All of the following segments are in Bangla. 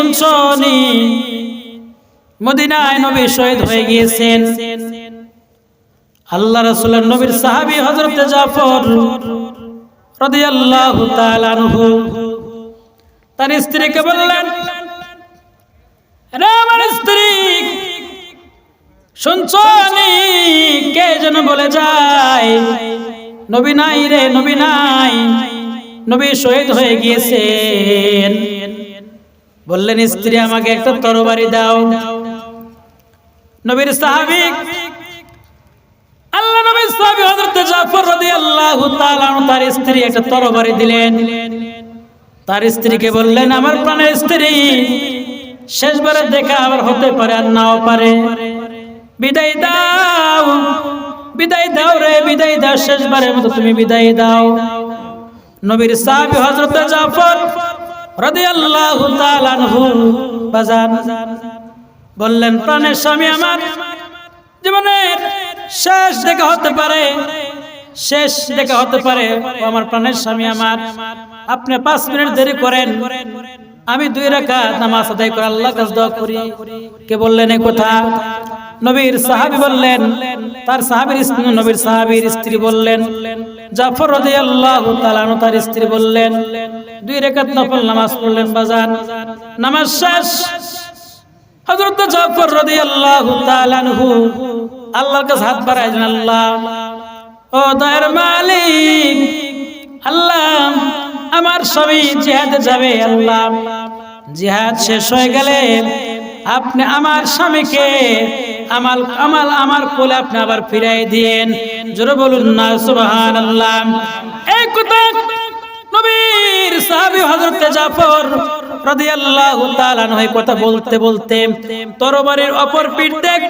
শুনছনি মদিনায় নবী শহীদ হয়ে গিয়েছেন। আল্লাহ নবীর সাহাবী হযরত জাফর রাদিয়াল্লাহু তার স্ত্রীকে বললেন স্ত্রী শুনছনি কে যেন বলে যায়, নবী নাই রে, নবী নাই, নবী শহীদ হয়ে গিয়েছেন। বললেন, স্ত্রী, আমাকে একটা তরবারি দাও। নবীর সাহাবী, আল্লাহ নবীর সাহাবী হযরত জাফর রাদিয়াল্লাহু তাআলা তার স্ত্রী একটা তরবারি দিলেন। তার স্ত্রীকে বললেন, আমার প্রাণের স্ত্রী, শেষবারের দেখা আবার হতে পারে আর নাও পারে। বিদায় দাও বিদায় দাও রে, বিদায় দাও, শেষবারের মতো তুমি বিদায় দাও। নবীর সাহাবী হযরত জাফর বললেন, প্রাণের স্বামী আমার, জীবনের শেষ দেখা হতে পারে, শেষ দেখা হতে পারে। আমার প্রাণের স্বামী আমার, আপনি পাঁচ মিনিট দেরি করেন। আমি দুই রাকাত নামাজ আদায় করে আল্লাহ কাছে দোয়া করি। কে বললেন এই কথা? নবীর সাহাবী বললেন, তার সাহাবীর নবীর সাহাবীর স্ত্রী বললেন, জাফর তাআলা আনহু তার স্ত্রী বললেন, দুই রাকাত নফল নামাজ পড়লেন বাজান, নামাজ শেষ। জাফর তাআলা আনহু আল্লাহর হাত আল্লাহ, ও মালিক, আল্লাহ, আমার জিহাদে যাবে, আল্লাহ, জিহাদ শেষ হয়ে গেলে আপনি আমার স্বামীকে আমাল আমাল আমার কোলে আপনি আবার ফিরাই দিয়েন। জোরে বলুন না, সুবহানাল্লাহ। এই কথা নবীর সাহাবী হযরত জাফর রাদিয়াল্লাহু তাআলা আনহু কথা বলতে বলতে তরবারির অপর পিঠ দেখ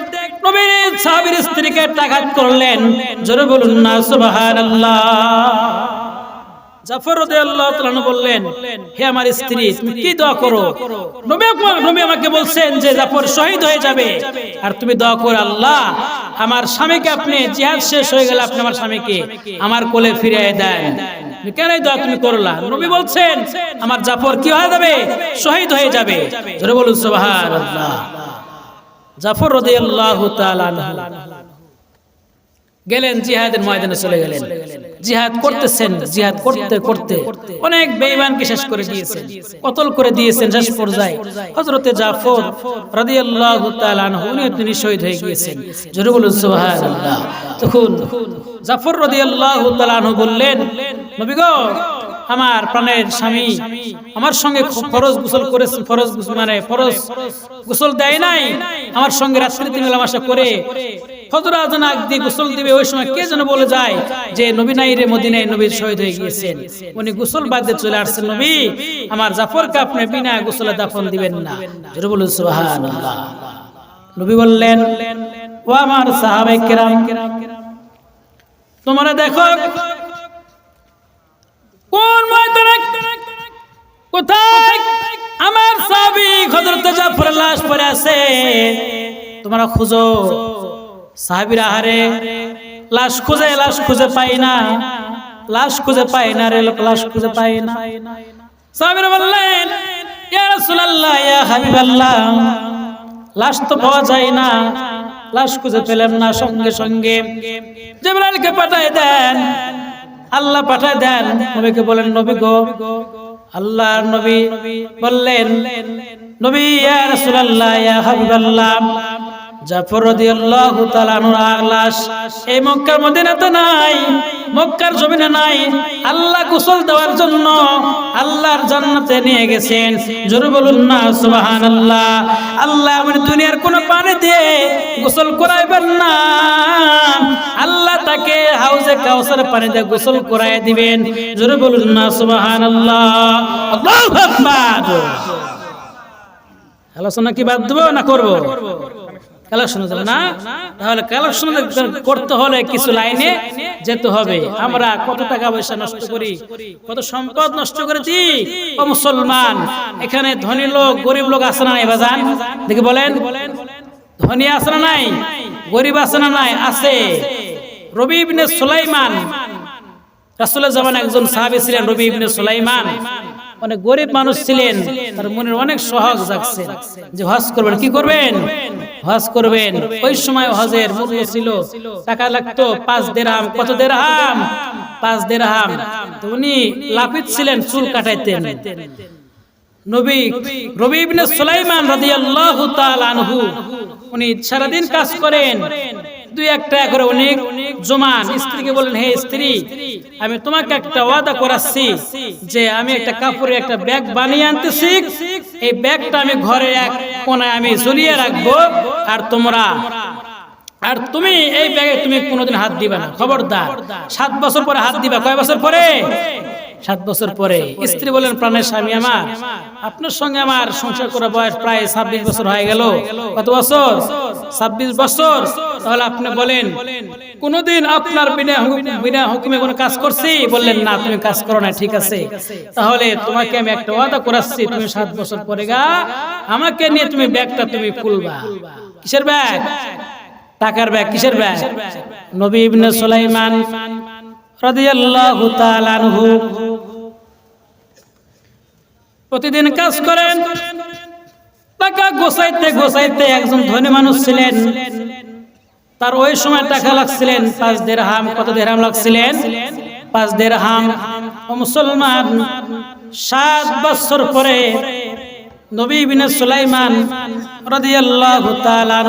নবীর সাহাবীর স্ত্রীকে টাকাত করলেন। জোরে বলুন না, সুবহানাল্লাহ। জাফর রাদিয়াল্লাহু তাআলা বললেন, হে আমার স্ত্রী, তুমি কি দোয়া করো? নবী নবী আমাকে বলছেন যে, জাফর শহীদ হয়ে যাবে। আর তুমি দোয়া করো, আল্লাহ, আমার স্বামীকে আপনি, জিহাদ শেষ হয়ে গেলে আপনি আমার স্বামীকে আমার কোলে ফিরিয়ে দেন। কেন দোয়া তুমি করলা? নবী বলছেন, আমার জাফর কি হয়ে যাবে? শহীদ হয়ে যাবে। বলুন, সুবহানাল্লাহ। জাফর রাদিয়াল্লাহু তাআলা গেলেন, জিহাদের ময়দানে চলে গেলেন। জিহাদ করতেছেন, জিহাদ করতে করতে। অনেক বেঈমানকে শেষ করে দিয়েছেন, কতল করে দিয়েছেন শেষ পর্যায়ে। হযরতে জাফর রাদিয়াল্লাহু তাআলা আনহু তিনি শহীদ হয়ে গিয়েছেন। জোরে বলুন, সুবহানাল্লাহ। তখন জাফর রাদিয়াল্লাহু তাআলা আনহু বললেন, নবী গো আমার প্রাণের স্বামী। আমার সঙ্গে ফরজ গোসল করেছে, ফরজ মানে ফরজ গোসল দেয় নাই। আমার সঙ্গে রাত্রিতে মেলামেশা করে দিয়ে দিবে, ওই সময় কে যেন বলে যায় যে, নবী নাই মদিনায় শহীদ হয়ে গিয়েছেন। উনি গোসল বাদে চলে আসছেন, নবী, আমার জাফরকে আপনি বিনা গোসলে দাফন দিবেন না। বলুন, সুবহানাল্লাহ। নবী বললেন, ও আমার সাহাবায়ে কেরাম, তোমরা দেখো কোন ময়দানে? কোথায়? আমার সাহাবী হযরত জাফরের লাশ পড়ে আছে। তোমরা খুঁজো। সাহাবীরা হারে, লাশ খুঁজে লাশ খুঁজে পাই না। লাশ খুঁজে পাই না রে লাশ খুঁজে পাই না। সাহাবীরা বললেন, ইয়া রাসূলুল্লাহ, ইয়া হাবিবাল্লাহ, লাশ তো পাওয়া যায় না। লাশ খুঁজে পেলাম না সঙ্গে সঙ্গে। জিবরাইলকে পাঠায় দেন। আল্লাহ পাঠায় দেন। নবীকে বলেন, নবী গো, আল্লাহর নবী বললেন, নবী ইয়া রাসূলুল্লাহ, ইয়া হাবিবাল্লাহ। মক্কার নাই, মক্কার আল্লাহ দেওয়ার জন্য আল্লাহর আল্লাহ দুনিয়ার কোন পানি দিয়ে গোসল করাইবেন না। আল্লাহ তাকে হাউজে কাউসার পানি দিয়ে গোসল করায় দিবেন। জোরে বলুন না, সুবহানাল্লাহ। আল্লাহু আলোচনা কি বাদ দেবো না করব? কালেকশন দেবো না। তাহলে কালেকশন করতে হলে কিছু লাইনে যেতে হবে। আমরা কত টাকা পয়সা নষ্ট করি, কত সম্পদ নষ্ট করেছি। ও মুসলমান, এখানে ধনী লোক, গরিব লোক আছে না নাই বাজান দেখি বলেন। ধনী আছে না নাই? গরিব আছে না নাই? আছে। রবি ইবনে সুলাইমান, রাসূলের জামান একজন সাহাবী ছিলেন রবি ইবনে সুলাইমান। অনেক গরিব মানুষ ছিলেন, তার মনের অনেক সহজ জাগছে। যে হজ করবেন, কি করবেন? হজ করবেন। ওই সময় হজের মূল্য ছিল টাকা লাগতো পাঁচ দেড়হাম কত দেড়হাম পাঁচ দেড়হাম তো উনি লাফিত ছিলেন চুল কাটাইতেন। নবী রবি ইবনে সুলাইমান রাদিয়াল্লাহু তাআলা আনহু উনি সারাদিন কাজ করেন। দুই একটা করে উনি জমান স্ত্রীকে বলেন হে স্ত্রী, আমি তোমাকে একটা ওয়াদা করাচ্ছি যে আমি একটা কাপড়ের একটা ব্যাগ বানিয়ে আনতেছি। এই ব্যাগটা আমি ঘরে এক কোনায় আমি ঝুলিয়ে রাখব আর তোমরা, আর তুমি এই ব্যাগে তুমি কোনোদিন হাত দিবে না। খবরদার, সাত বছর পরে হাত দিবা। কয় বছর পরে? সাত বছর পরে, স্ত্রী বলেন, প্রাণের স্বামী আমার। আপনার সঙ্গে আমার সংসার করা বয়স প্রায় ছাব্বিশ বছর হয়ে গেল। কত বছর? ছাব্বিশ বছর? তাহলে আপনি বলেন, কোনদিন আপনার বিনা বিনা হুকুমে কোনো কাজ করছি? বললেন, না, তুমি কাজ করো না, ঠিক আছে। তাহলে তোমাকে আমি একটা ওয়াদা করাচ্ছি, তুমি সাত বছর পরে গা, আমাকে নিয়ে তুমি ব্যাগটা তুমি খুলবা। কিসের ব্যাগ? টাকার ব্যাগ, কিসের ব্যাগ? নবী ইবনে সুলাইমান রাদিয়াল্লাহু তাআলা আনহু প্রতিদিন কাজ করেন। টাকা গোছাইতে গোছাইতে একজন ধনী মানুষ ছিলেন। তার ওই সময় টাকা লাগছিলেন, পাঁচ দেড়হাম। কত দেড়হাম লাগছিলেন? পাঁচ দেড়হাম। ও মুসলমান, সাত বছর পরে নবী বিন সুলাইমান রাদিয়াল্লাহু তাআলা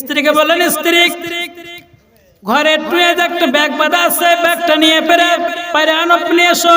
স্ত্রীকে বললেন, স্ত্রী, ঘরে টুয়ে একটা ব্যাগ বাঁধা আছে, ব্যাগটা নিয়ে পেরে পারে আনো এসো।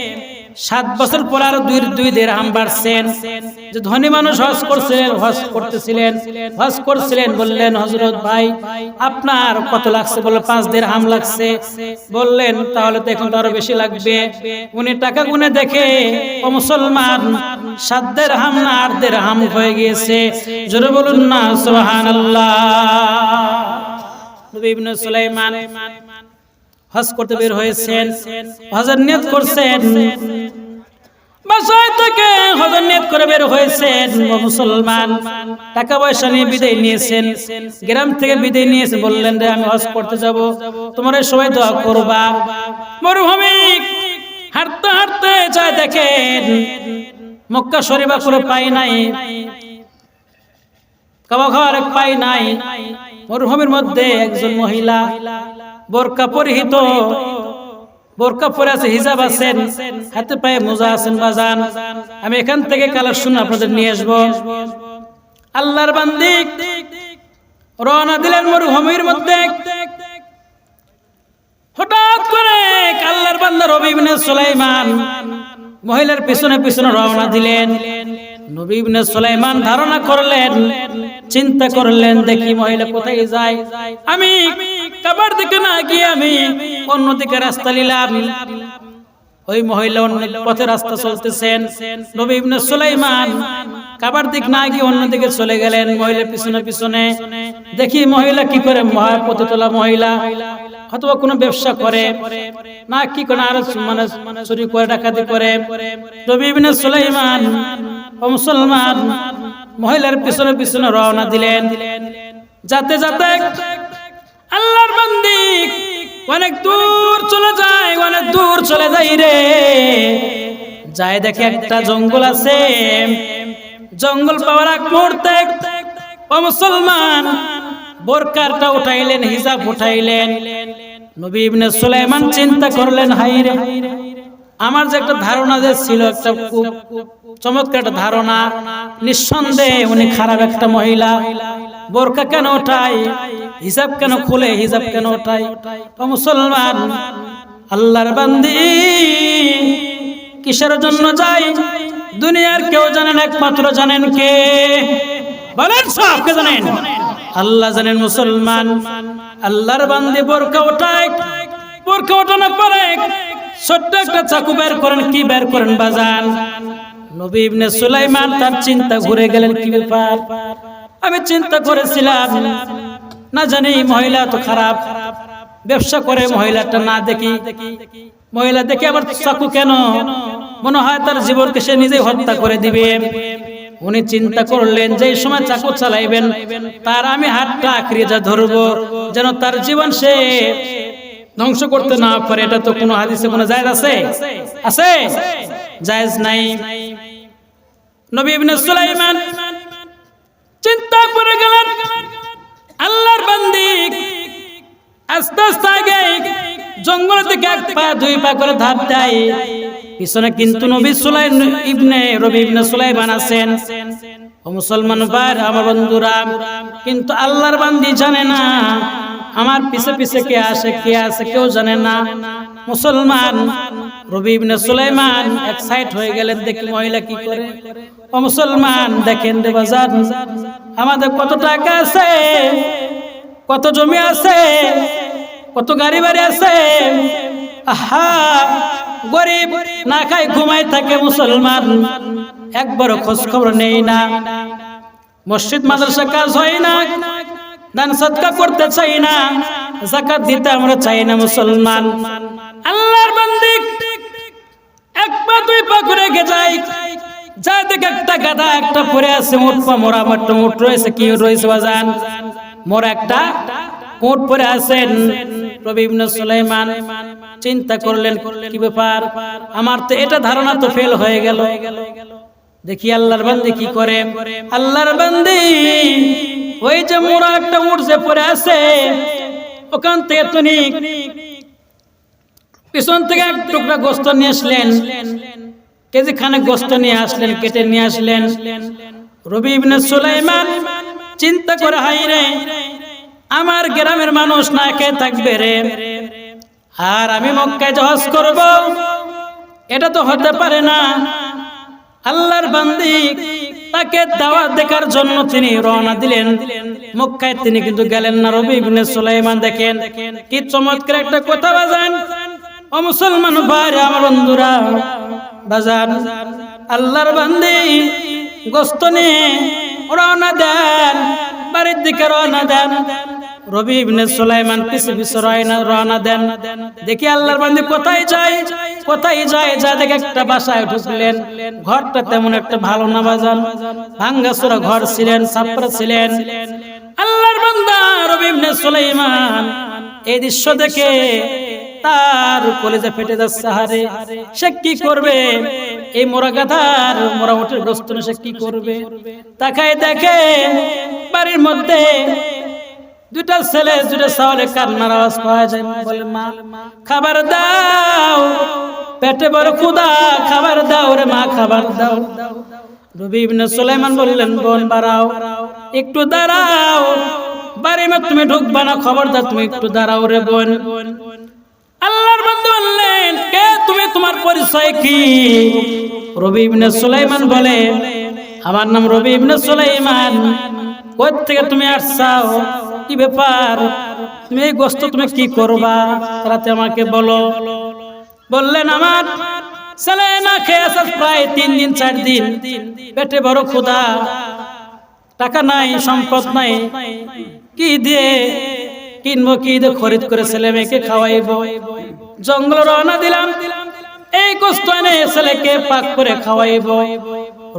সাত বছর পর আরও দুই দুই দেড় বাড়ছেন। যে ধনী মানুষ হজ করছিলেন হজ করতেছিলেন, হজ করছিলেন বললেন হজরত ভাই, আপনার কত লাগছে? বলল, পাঁচ দেড় হাম লাগছে। বললেন, তাহলে তো এখন আরও বেশি লাগবে। উনি টাকা গুনে দেখে, ও মুসলমান, সাত দেড় হাম না আট দেড় হাম হয়ে গিয়েছে। জোরে বলুন না সোহান আল্লাহ সুলাইমান হজ করতে বের হয়েছেন, হজের নিয়ত করছেন। টাকা পয়সা নিয়ে নিয়েছেন করতে যাব। সবাই মরুভূমি মক্কা শরীফা করে পাই নাই খাওয়া খাওয়ার পাই নাই। মরুভূমির মধ্যে একজন মহিলা বোরকা পরিহিত। বোরকা পরে আছে, হিজাব আছেন। হাতে পায়ে মোজা আছেন, বাজান। আমি এখান থেকে কালেকশন আপনাদের নিয়ে আসব। আল্লাহর বান্দি, রওনা দিলেন মরুভূমির মধ্যে। হঠাৎ করে আল্লাহর বান্দা রবি ইবনে সুলাইমান মহিলার পিছনে পিছনে রওনা দিলেন। নবী ইবনে সুলাইমান ধারণা করলেন, চিন্তা করলেন, দেখি মহিলা কোথায় যায়। আমি কাবার দিকে না গিয়ে আমি অন্যদিকে রাস্তা নিলাম। ওই মহিলা অন্য পথে রাস্তা চলতেছেন। নবী ইবনে সুলাইমান কাবার দিক না গিয়ে অন্যদিকে চলে গেলেন। মহিলা পিছনে পিছনে দেখি মহিলা কি করে মহাপতি তোলা মহিলা, অথবা কোনো ব্যবসা করে, না কি করে আর মানে চুরি করে, ডাকাতি করে। নবী ইবনে সুলাইমান ও মুসলমান মহিলার পিছনে পিছনে রওনা দিলেন। যাতে যাতে আল্লাহর বান্দি, অনেক দূর চলে যায়, অনেক দূর চলে যাই রে। যায় দেখে একটা জঙ্গল আছে। জঙ্গল পাওয়ার এক মুহূর্তে ও মুসলমান বোরকারটা উঠাইলেন, হিজাব উঠাইলেন। নবী ইবনে সুলাইমান চিন্তা করলেন হাই রে আমার যে একটা ধারণা যে ছিল, একটা চমৎকার একটা ধারণা। নিঃসন্দেহে উনি খারাপ একটা মহিলা। বোরকা কেন ওঠায়? হিসাব কেন খুলে? হিসাব কেন ওঠায়? ও মুসলমান, আল্লাহর বান্দি, কিসের জন্য যাই দুনিয়ার কেউ জানেন, একমাত্র জানেন কে? বলেন সব, কে জানেন? আল্লাহ জানেন মুসলমান। আল্লাহর বান্দি বোরকা ওঠায়। বোরকা ওঠানোর পরে ছোট্ট একটা চাকু বের করেন, কি বের করেন বাজান? নবী ইবনে সুলাইমান তার চিন্তা ঘুরে গেলেন, কি ব্যাপার? আমি চিন্তা করেছিলাম, না জানি মহিলা তো খারাপ। ব্যবসা করে মহিলাটা না দেখি। মহিলা দেখে আবার চাকু কেন? মনে হয় তার জীবনকে সে নিজেই হত্যা করে দিবে। উনি চিন্তা করলেন যে সময় চাকু চালাইবেন, তার আমি হাতটা আঁকড়িয়ে যা ধরবো, যেন তার জীবন সে ধ্বংস করতে না পারে, এটা তো কোনো হাদিসে কোনো জায়েজ আছে? আছে? জায়েজ নাই। নবী ইবনে সুলাইমান চিন্তা করে গেলেন, আল্লাহর বান্দি আস্তে আস্তে আগে জঙ্গল থেকে এক পা, দুই পা করে ধাপ দেয়। পিছনে কিন্তু নবী সুলাইম ইবনে, রবি ইবনে সুলাইমান আছেন। ও মুসলমান ভাই, আমার বন্ধুরা, কিন্তু আল্লাহর বান্দি জানে না আমার পিছে পিছে কে আসে কে আসে কেউ জানে না। মুসলমান, রবি ইবনে সুলাইমান এক সাইড হয়ে গেলেন, দেখি মহিলা কি করে? ও মুসলমান, দেখেন দে বাজার আমাদের কত টাকা আছে, কত জমি আছে, কত গাড়ি বাড়ি আছে। আহা, গরিব না খাই ঘুমাই থাকে মুসলমান, একবারও খোঁজ খবর নেই না। মসজিদ, মাদ্রাসা কাজ হয় না। দান সৎকা করতে চাই না জাকাত দিতে আমরা চাই না মুসলমান। আল্লাহর বান্দি, এক পা, দুই পা করে গে যাই। যা দেখে একটা গাদা, একটা পরে আছে, মোট পা মোরা একটা মোট রয়েছে, কি রয়েছে বাজান? মোর একটা উট পরে আছেন রবি ইবনে সুলাইমান। চিন্তা করলেন, কি ব্যাপার? আমার তো এটা ধারণা তো ফেল হয়ে গেল। দেখি আল্লাহর বান্দি কি করে? আল্লাহর বান্দি ওই যে মোরা একটা যে পরে আছে, ওখান থেকে তুমি পিছন থেকে এক টুকরা গোস্ত নিয়ে আসলেন। কেজি খানেক গোস্ত নিয়ে আসলেন, কেটে নিয়ে আসলেন। রবি সুলাইমান চিন্তা করে হাই রে, আমার গ্রামের মানুষ না খেয়ে থাকবে রে? আর আমি মক্কায় জহজ করব, এটা তো হতে পারে না। আল্লাহর বান্দি তাকে দাওয়াত দেখার জন্য তিনি রওনা দিলেন। মক্কায় তিনি কিন্তু গেলেন না। রবি ইবনে সুলাইমান দেখেন কি চমৎকার একটা কথা বাজান। ও মুসলমান ভাই, আমার বন্ধুরা, বাজান, আল্লাহর বান্দি গোস্ত নিয়ে রওনা দেন, বাড়ির দিকে রওনা দেন। রবি ইবনে সুলাইমান পিছে পিছে রওনা দেন। দেখি আল্লাহর বান্দি কোথায় যায়। কোথায় যায়? যা দেখে একটা বাসায় ঢুকলেন। ঘরটা তেমন একটা ভালো না বাজান। ভাঙ্গাসুরা ঘর ছিলেন ছাপরা ছিলেন। আল্লাহর বান্দা রবি ইবনে সুলাইমান এই দৃশ্য দেখে তার কলেজে ফেটে যাচ্ছে, হারে। সে কি করবে? এই মোরা গাধার, মোরা উঠের গ্রস্ত সে কি করবে? তাকায় দেখে বাড়ির মধ্যে দুটা ছেলে দুটা চাওয়ালে কান্নার আওয়াজ পাওয়া যায়। বলে, মা, খাবার দাও। পেটে বড় ক্ষুদা খাবার দাও রে মা, খাবার দাও। রবি ইবনে সুলাইমান বললেন, বোন, বাড়াও, একটু দাঁড়াও। বাড়ি মা তুমি ঢুকবা না খবর দাও তুমি একটু দাঁড়াও রে বোন। আল্লাহর বন্ধু বললেন, কে তুমি, তোমার পরিচয় কি? রবি ইবনে সুলাইমান বলে, আমার নাম রবি ইবনে সুলাইমান। কোথা থেকে তুমি আসছাও? কি ব্যাপার? তুমি এই গোস্ত তুমি কি করবা? তারাতে আমাকে বলো। বললেন, আমার ছেলে না খেয়ে আসার প্রায় তিন দিন, চার দিন। পেটে বড় ক্ষুধা। টাকা নাই, সম্পদ নাই। কি দিয়ে কিনবো, কি দিয়ে খরিদ করে ছেলে মেয়েকে খাওয়াইবো? জঙ্গল রওনা দিলাম। এই কষ্ট এনে ছেলেকে পাক করে খাওয়াইবো।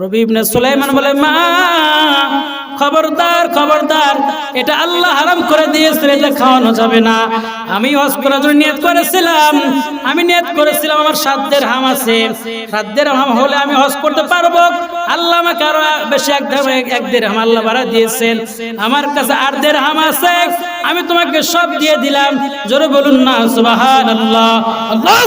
রবি সুলাইমান বলে, মা খবরদার খবরদার। এটা আল্লাহ হারাম করে দিয়েছে এটা খাওয়ানো যাবে না। আমি হজ করার জন্য নিয়ত করেছিলাম। আমি নিয়ত করেছিলাম, আমার সাধ্যের হাম আছে। সাধ্যের হাম হলে আমি হজ করতে পারব। আল্লাহ আমাকে আরও বেশি এক এক দেড় হাম আল্লাহ বাড়া দিয়েছেন। আমার কাছে আর দেড় হাম আছে। আমি তোমাকে সব দিয়ে দিলাম। জোরে বলুন না সুবাহান আল্লাহ আল্লাহু